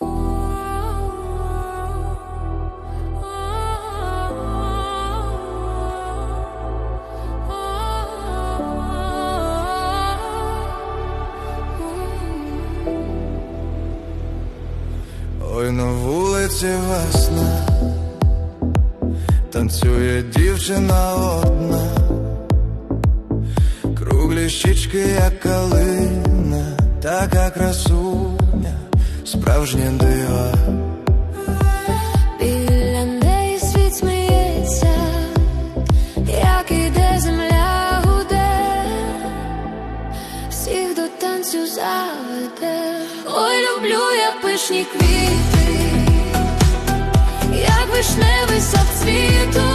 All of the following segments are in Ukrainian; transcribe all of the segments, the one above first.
Ой, на вулиці весна, танцює дівчина одна, круглі щічки, як калина, така красуня, справжнє дива. Біля неї світ сміється, як іде земля гуде, всіх до танцю заведе. Ой, люблю я пишні квіти, як вишневий сад цвіту,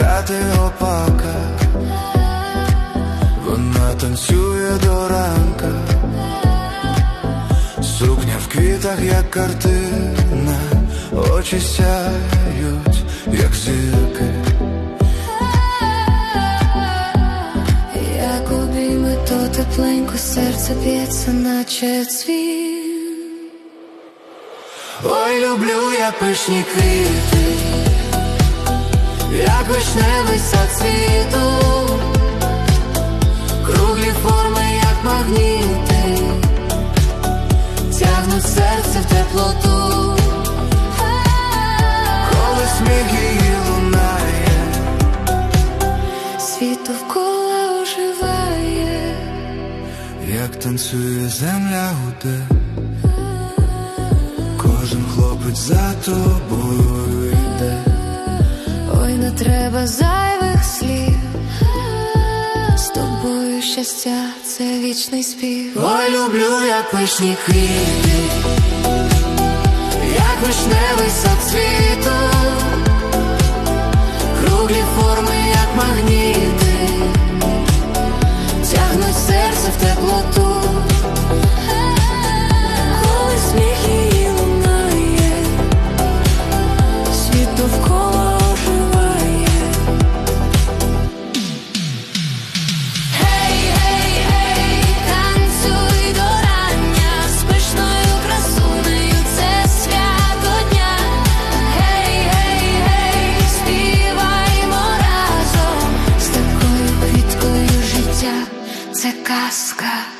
хати опака, вона танцює до ранка, сукня в квітах, як картина, очі сяють, як зірки. як обійми, то тепленько серце б'ється, наче цвіт. Ой, люблю я пишні квіти, як вишневий сад світу, круглі форми, як магніти, тягнуть серце в теплоту, коли сміх її лунає, Світ довкола оживає, як танцює земля гуде, кожен хлопець за тобою треба зайвих слів. З тобою щастя, це вічний спів. Ой, люблю як пишні квіти, як вишневий сад світу, це казка.